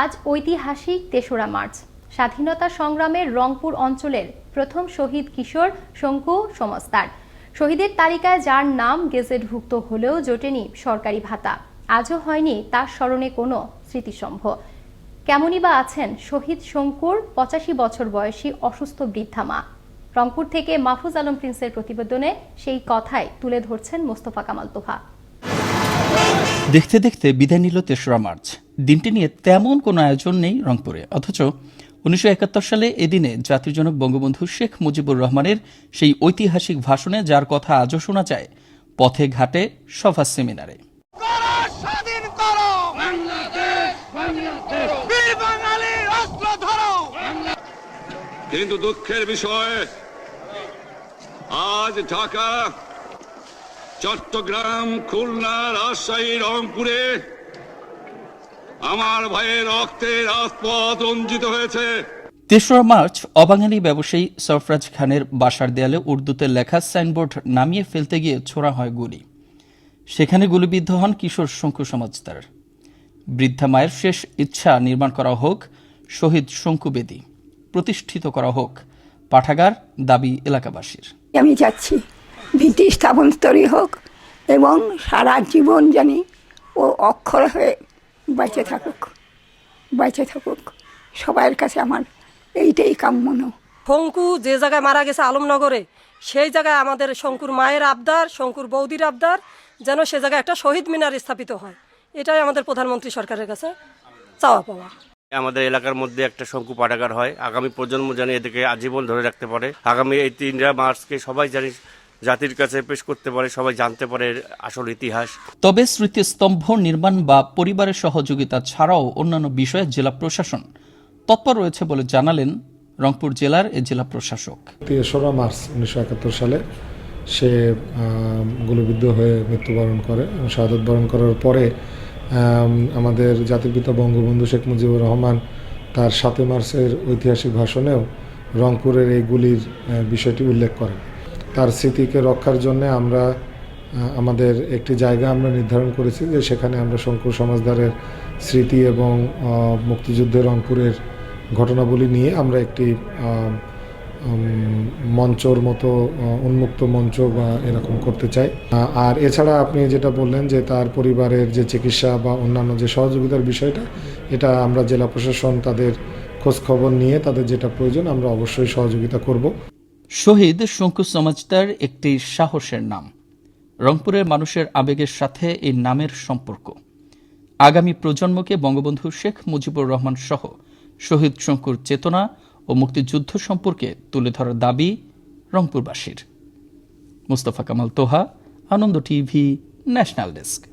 আজ ঐতিহাসিক তেসরা মার্চ। স্বাধীনতা সংগ্রামের রংপুর অঞ্চলের প্রথম শহীদ কিশোর শঙ্কু সমস্তার। শহীদের তালিকায় যার নাম গেজেটভুক্ত হলেও জোটেনি সরকারি ভাতা। আজও হয়নি তার স্মরণে কোনো স্মৃতিসম্ভ কেমনই বা আছেন শহীদ শঙ্কুর পঁচাশি বছর বয়সী অসুস্থ বৃদ্ধা মা। রংপুর থেকে মাহফুজ আলম প্রিন্সের প্রতিবেদনে সেই কথাই তুলে ধরছেন মোস্তফা কামাল তোহা। দেখতে দেখতে বিদায় নিল তেসরা মার্চ। দিনটি নিয়ে তেমন কোনো আয়োজন নেই রংপুরে। অথচ উনিশশো একাত্তর সালে এদিনে জাতির জনক বঙ্গবন্ধু শেখ মুজিবুর রহমানের সেই ঐতিহাসিক ভাষণে যার কথা আজও শোনা যায় পথে ঘাটে সভা সেমিনারে। করো স্বাধীন করো! বীর বাঙালির অস্ত্র ধরো! কিন্তু দুঃখের বিষয় আজ ঢাকা চট্টগ্রাম খুলনা রাজশাহী রংপুরে আমার ভাইয়ের রক্তে রাজপথ রঞ্জিত হয়েছে। তেসরা মার্চ অবাঙালি ব্যবসায়ী সরফরাজ খানের বাসার দেয়ালে উর্দুতে লেখা সাইনবোর্ড নামিয়ে ফেলতে গিয়ে ছোড়া হয় গুলি। সেখানে গুলিবিদ্ধ হন কিশোর শঙ্কু সমাজদার। বৃদ্ধা মায়ের শেষ ইচ্ছা নির্মাণ করা হোক শহীদ শঙ্কু বেদী। প্রতিষ্ঠিত করা হোক পাঠাগার দাবি এলাকাবাসীর। আমি যাচ্ছি ভিত্তি স্থাপন স্তরী হোক এবং সারা জীবন জানি ও অক্ষর হয়ে বেঁচে থাকুক বেঁচে থাকুক। সবাইয়ের কাছে আমার এইটাই কাম্য ন শঙ্কু যে জায়গায় মারা গেছে আলমনগরে সেই জায়গায় আমাদের শঙ্কুর মায়ের আবদার শঙ্কুর বৌদির আবদার যেন সে জায়গায় একটা শহীদ মিনার স্থাপিত হয়। এটাই আমাদের প্রধানমন্ত্রী সরকারের কাছে চাওয়া পাওয়া। আমাদের এলাকার মধ্যে একটা শঙ্কু পাঠাগার হয়। আগামী প্রজন্ম জানি এদেরকে আজীবন ধরে রাখতে পারে। আগামী এই তিনটা মার্চকে সবাই জানি জাতির কাছে পেশ করতে পারে সবাই জানতে পারে আসল ইতিহাস। তবে স্মৃতিস্তম্ভ নির্মাণ বা পরিবারের সহযোগিতা ছাড়াও অন্যান্য বিষয়ে জেলা প্রশাসন তৎপর রয়েছে বলে জানালেন রংপুর জেলার এ জেলা প্রশাসক। তেসরা মার্চ উনিশশো একাত্তর সালে সে গুলিবিদ্ধ হয়ে মৃত্যুবরণ করে শাহাদত বরণ করার পরে আমাদের জাতির পিতা বঙ্গবন্ধু শেখ মুজিবুর রহমান তার সাতই মার্চের ঐতিহাসিক ভাষণেও রংপুরের এই গুলির বিষয়টি উল্লেখ করেন। তার স্মৃতিকে রক্ষার জন্য আমরা আমাদের একটি জায়গা আমরা নির্ধারণ করেছি যে সেখানে আমরা শঙ্কর সমাজদারের স্মৃতি এবং মুক্তিযুদ্ধের রংপুরের ঘটনাবলী নিয়ে আমরা একটি মঞ্চর মতো উন্মুক্ত মঞ্চ বা এরকম করতে চাই। আর এছাড়া আপনি যেটা বললেন যে তার পরিবারের যে চিকিৎসা বা অন্যান্য যে সহযোগিতার বিষয়টা, এটা আমরা জেলা প্রশাসন তাদের খোঁজখবর নিয়ে তাদের যেটা প্রয়োজন আমরা অবশ্যই সহযোগিতা করব। শহীদ শঙ্কু সমাজদার একটি সাহসের নাম। রংপুরের মানুষের আবেগের সাথে এই নামের সম্পর্ক। আগামী প্রজন্মকে বঙ্গবন্ধু শেখ মুজিবুর রহমান সহ শহীদ শঙ্কুর চেতনা ও মুক্তিযুদ্ধ সম্পর্কে তুলে ধরার দাবি রংপুরবাসীর। Mustafa Kamal Toha, Ananda TV, national desk.